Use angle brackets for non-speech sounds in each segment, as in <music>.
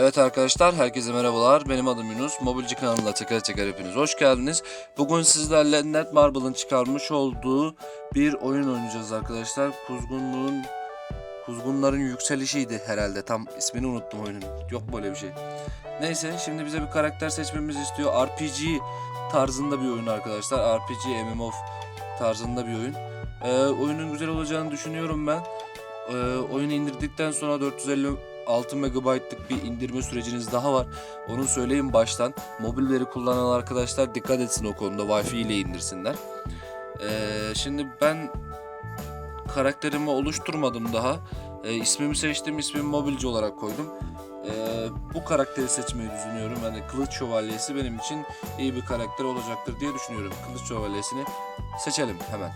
Evet arkadaşlar herkese merhabalar. Benim adım Yunus. Mobilci kanalına tekrar tekrar hepiniz hoş geldiniz. Bugün sizlerle Netmarble'ın çıkarmış olduğu bir oyun oynayacağız arkadaşlar. Kuzgunluğun Kuzgunların yükselişiydi herhalde. Tam ismini unuttum oyunun. Yok böyle bir şey. Neyse şimdi bize bir karakter seçmemizi istiyor. RPG tarzında bir oyun arkadaşlar. RPG MMO tarzında bir oyun. Ee, oyunun güzel olacağını düşünüyorum ben. Ee, oyunu indirdikten sonra 456 MB'lık bir indirme süreciniz daha var. Onu söyleyeyim baştan. Mobil veri kullanan arkadaşlar dikkat etsin o konuda. Wi-Fi ile indirsinler. Ee, şimdi ben karakterimi oluşturmadım daha. Ee, ismimi seçtim. İsmimi mobilci olarak koydum. Ee, bu karakteri seçmeyi düşünüyorum. Yani Kılıç Şövalyesi benim için iyi bir karakter olacaktır diye düşünüyorum. Kılıç Şövalyesini seçelim hemen.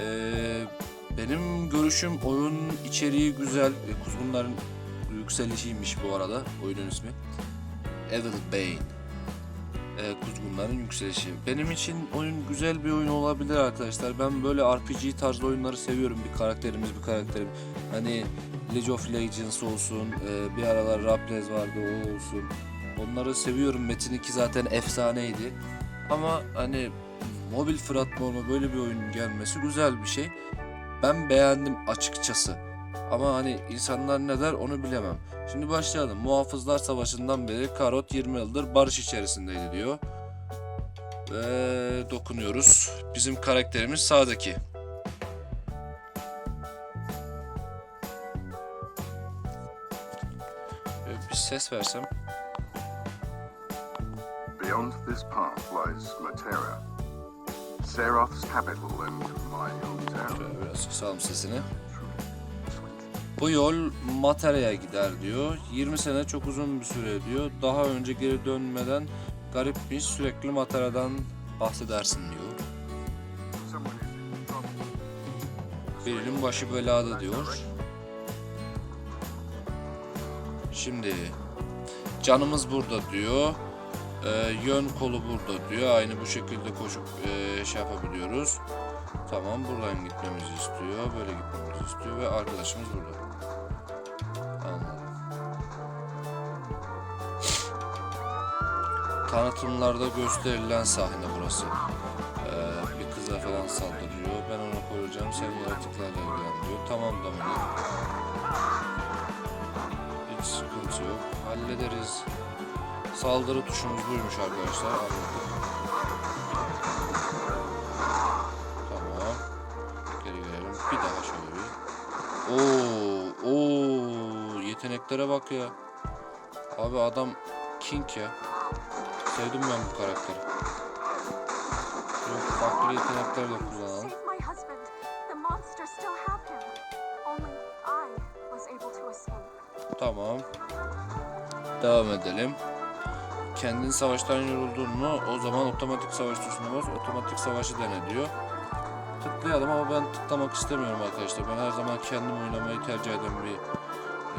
Ee, benim görüşüm oyun içeriği güzel. Ee, Kuzgunların yükselişiymiş bu arada oyunun ismi. Evil Bane. Ee, Kuzgunların yükselişi. Benim için oyun güzel bir oyun olabilir arkadaşlar. Ben böyle RPG tarzı oyunları seviyorum. Bir karakterimiz bir karakterim. Hani League of Legends olsun. e, bir aralar Raplez vardı o olsun. Onları seviyorum. Metin 2 zaten efsaneydi. Ama hani mobil platforma böyle bir oyun gelmesi güzel bir şey. Ben beğendim açıkçası. Ama hani insanlar ne der onu bilemem. Şimdi başlayalım. Muhafızlar Savaşı'ndan beri Karot 20 yıldır barış içerisindeydi diyor. Ve dokunuyoruz. Bizim karakterimiz sağdaki. Böyle bir ses versem. Beyond this path lies Matera, Seroth's capital and my hometown. Şöyle biraz kısalım sesini. Bu yol Matera'ya gider diyor. 20 sene çok uzun bir süre diyor. Daha önce geri dönmeden garipmiş sürekli Matera'dan bahsedersin diyor. Birinin başı belada diyor. Şimdi canımız burada diyor. Ee, yön kolu burada diyor. Aynı bu şekilde koşup e, şey yapabiliyoruz. Tamam buradan gitmemizi istiyor. Böyle gitmemizi istiyor ve arkadaşımız burada. Anladım. Tanıtımlarda gösterilen sahne burası. Ee, bir kıza falan saldırıyor. Ben onu koruyacağım. Sen yaratıklarla ilgilen diyor. Tamam da Hiç sıkıntı yok. Hallederiz. Saldırı tuşumuz buymuş arkadaşlar. Anladık. Tamam. Geri gelelim. Bir daha şöyle bir. Oo, oo, yeteneklere bak ya. Abi adam king ya. Sevdim ben bu karakteri. Şöyle farklı yetenekler de kullanalım. Tamam. Devam edelim. Kendin savaştan yoruldun mu? O zaman otomatik savaş tuşuna bas. Otomatik savaşı dene diyor. Tıklayalım ama ben tıklamak istemiyorum arkadaşlar. Ben her zaman kendim oynamayı tercih eden bir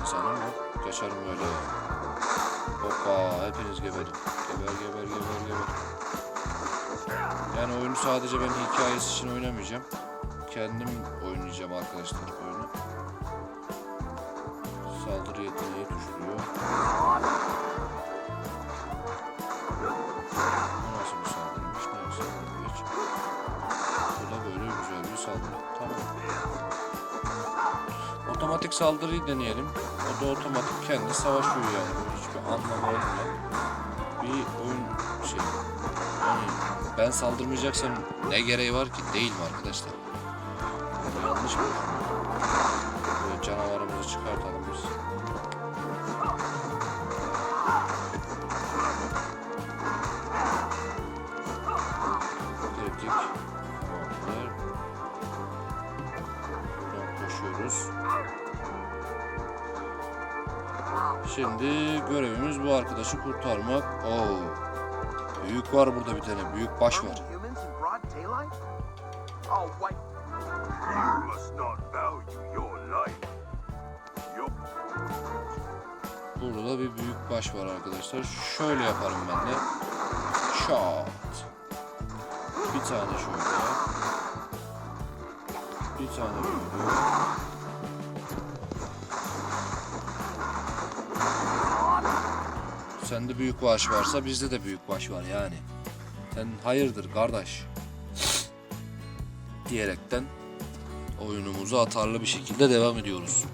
insanım. Kaçarım böyle. Hoppa hepiniz geberin. Geber geber geber geber. Yani oyunu sadece ben hikayesi için oynamayacağım. Kendim oynayacağım arkadaşlar oyunu. Saldırı yeteneği düşürüyor. Otomatik saldırıyı deneyelim. O da otomatik kendi savaşıyor yani. Hiçbir anlamı olmayan bir oyun şey. Yani ben saldırmayacaksam ne gereği var ki? Değil mi arkadaşlar? Yanlış mı? Böyle canavarımızı çıkartalım biz. Şimdi görevimiz bu arkadaşı kurtarmak. Oo. Büyük var burada bir tane. Büyük baş var. Oh, Burada da bir büyük baş var arkadaşlar. Şöyle yaparım ben de. Şat. Bir tane şöyle. Bir tane böyle. Sende büyük baş varsa bizde de büyük baş var yani. Sen hayırdır kardeş. Diyerekten oyunumuza atarlı bir şekilde devam ediyoruz.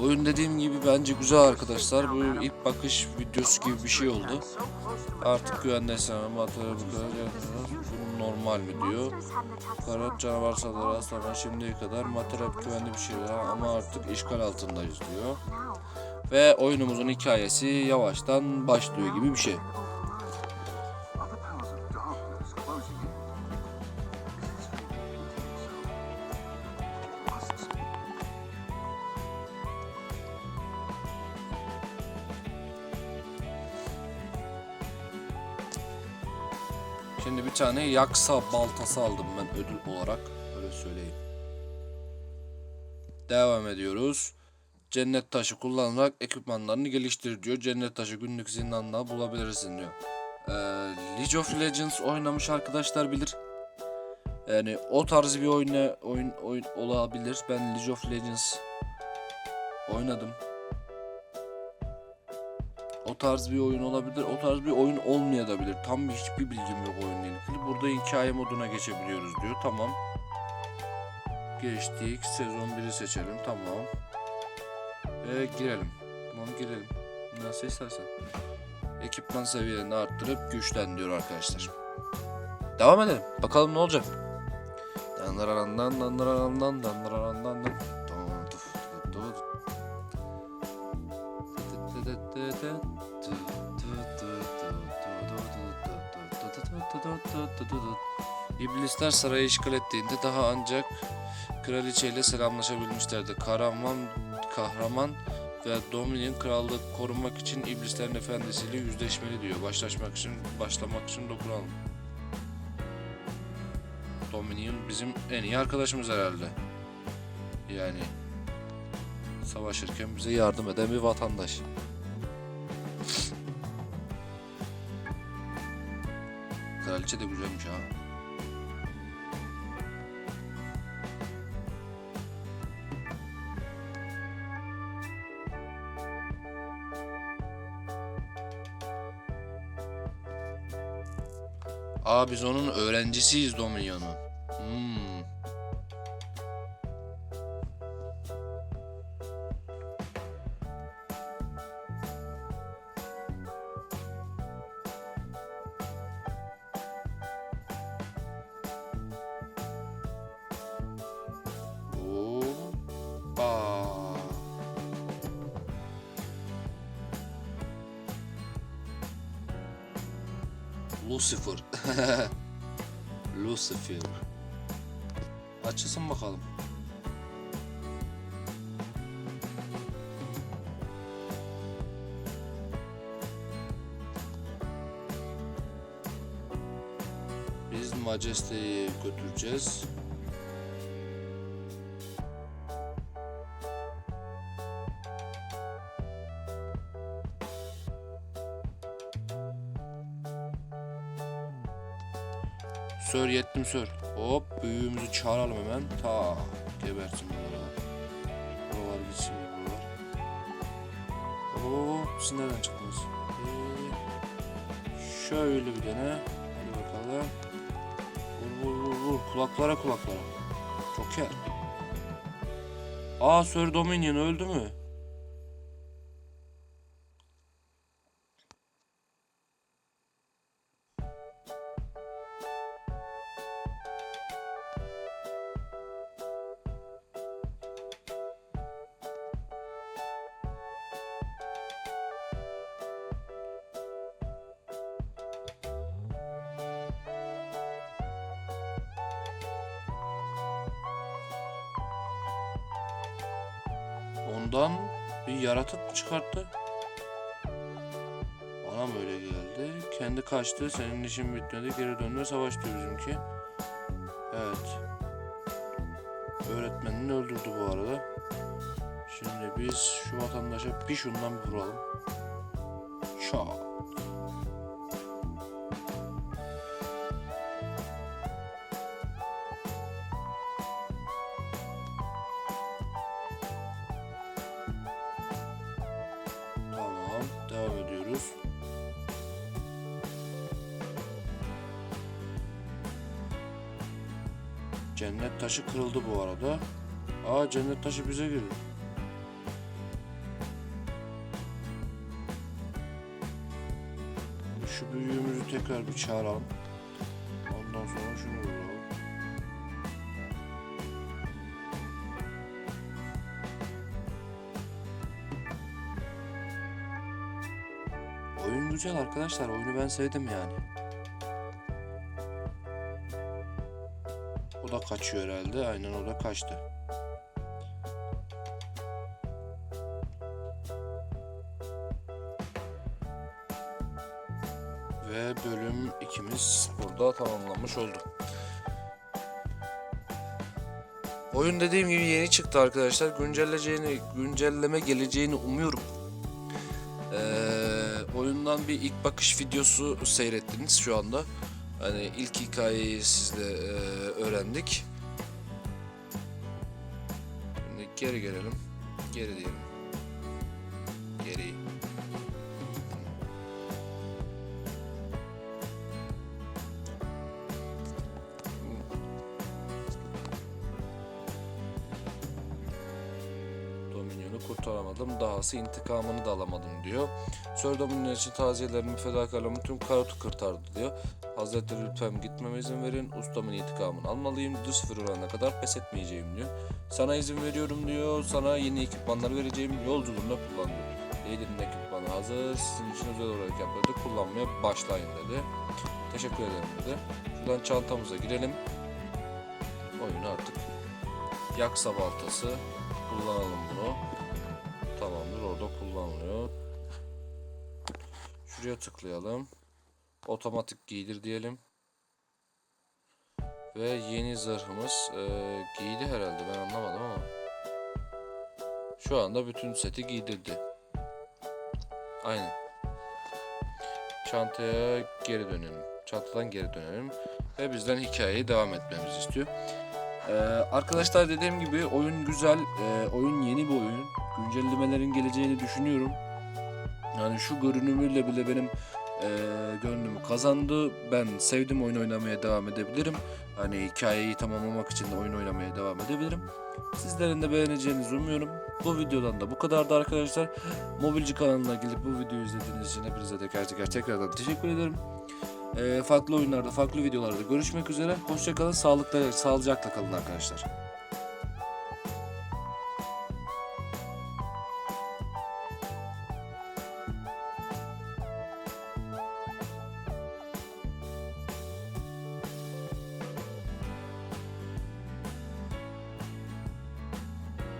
Oyun dediğim gibi bence güzel arkadaşlar. Bu ilk bakış videosu gibi bir şey oldu. Artık güvendeysen materyal bu normal mi diyor. Karat canavar saldırıları sonra şimdiye kadar materyal güvenli bir şeyler ama artık işgal altındayız diyor. Ve oyunumuzun hikayesi yavaştan başlıyor gibi bir şey. Şimdi bir tane yaksa baltası aldım ben ödül olarak. Öyle söyleyeyim. Devam ediyoruz. Cennet taşı kullanarak ekipmanlarını geliştir diyor. Cennet taşı günlük zindanda bulabilirsin diyor. Ee, League of Legends oynamış arkadaşlar bilir. Yani o tarz bir oyun, oyun, oyun olabilir. Ben League of Legends oynadım. O tarz bir oyun olabilir. O tarz bir oyun olmayabilir. Tam bir hiçbir bilgim yok oyunla ilgili. Burada hikaye moduna geçebiliyoruz diyor. Tamam. Geçtik. Sezon 1'i seçelim. Tamam. Ve girelim. Tamam girelim. Nasıl istersen. Ekipman seviyelerini arttırıp güçlen diyor arkadaşlar. Devam edelim. Bakalım ne olacak. Dandırarandan dandırarandan dandırarandan dan. Dun, tuf, tuf, tuf. İblisler sarayı işgal ettiğinde daha ancak kraliçeyle selamlaşabilmişlerdi. Kahraman, kahraman ve Dominion krallığı korumak için iblislerin efendisiyle yüzleşmeli diyor. Başlaşmak için, başlamak için dokunalım. Dominion bizim en iyi arkadaşımız herhalde. Yani savaşırken bize yardım eden bir vatandaş. Kraliçe de güzelmiş ha. Aa biz onun öğrencisiyiz Dominion'un. Lucifer. <laughs> Lucifer. Açılsın bakalım. Biz Majeste'yi götüreceğiz. Sör yettim sör. Hop büyüğümüzü çağıralım hemen. Ta gebersin buralar. Buralar gitsin buralar. Oo siz nereden çıktınız? Ee, şöyle bir dene. Hadi bakalım. Vur vur vur vur. Kulaklara kulaklara. Joker. Aa Sir Dominion öldü mü? Ondan bir yaratık mı çıkarttı? Bana mı öyle geldi? Kendi kaçtı, senin işin bitmedi, geri döndü, savaş diyor bizimki. Evet. Öğretmenini öldürdü bu arada. Şimdi biz şu vatandaşa bir şundan bir vuralım. Şak. Tamam. gidiyoruz. Cennet taşı kırıldı bu arada. Aa cennet taşı bize girdi. Şu büyüğümüzü tekrar bir çağıralım. Ondan sonra şunu vuralım. Güzel arkadaşlar. Oyunu ben sevdim yani. O da kaçıyor herhalde. Aynen o da kaçtı. Ve bölüm ikimiz burada tamamlanmış oldu. Oyun dediğim gibi yeni çıktı arkadaşlar. Güncelleyeceğini, güncelleme geleceğini umuyorum. Oyundan bir ilk bakış videosu seyrettiniz şu anda. Hani ilk hikayeyi sizle e, öğrendik. Şimdi geri gelelim. Geri diyelim. Dahası intikamını da alamadım diyor. Dominion için taziyelerimi, fedakarlığımı tüm karotu kurtardı diyor. Hazretleri lütfen gitmeme izin verin. Ustamın intikamını almalıyım. Lucifer ölene kadar pes etmeyeceğim diyor. Sana izin veriyorum diyor. Sana yeni ekipmanlar vereceğim. Yolculuğunda kullan diyor. Lady'nin ekipmanı hazır. Sizin için özel olarak yapıldı. Kullanmaya başlayın dedi. Teşekkür ederim dedi. Şuradan çantamıza girelim. Oyunu artık yaksa baltası. Kullanalım bunu. Şuraya tıklayalım. Otomatik giydir diyelim. Ve yeni zırhımız e, giydi herhalde ben anlamadım ama. Şu anda bütün seti giydirdi. Aynen. Çantaya geri dönelim. Çantadan geri dönelim. Ve bizden hikayeyi devam etmemizi istiyor. Ee, arkadaşlar dediğim gibi oyun güzel. Ee, oyun yeni bir oyun. Güncellemelerin geleceğini düşünüyorum. Yani şu görünümüyle bile benim e, gönlümü kazandı. Ben sevdim oyun oynamaya devam edebilirim. Hani hikayeyi tamamlamak için de oyun oynamaya devam edebilirim. Sizlerin de beğeneceğinizi umuyorum. Bu videodan da bu kadardı arkadaşlar. Mobilci kanalına gelip bu videoyu izlediğiniz için hepinize teker teker tekrardan teşekkür ederim. Ee, farklı oyunlarda, farklı videolarda görüşmek üzere. Hoşçakalın, sağlıkla, sağlıcakla kalın arkadaşlar.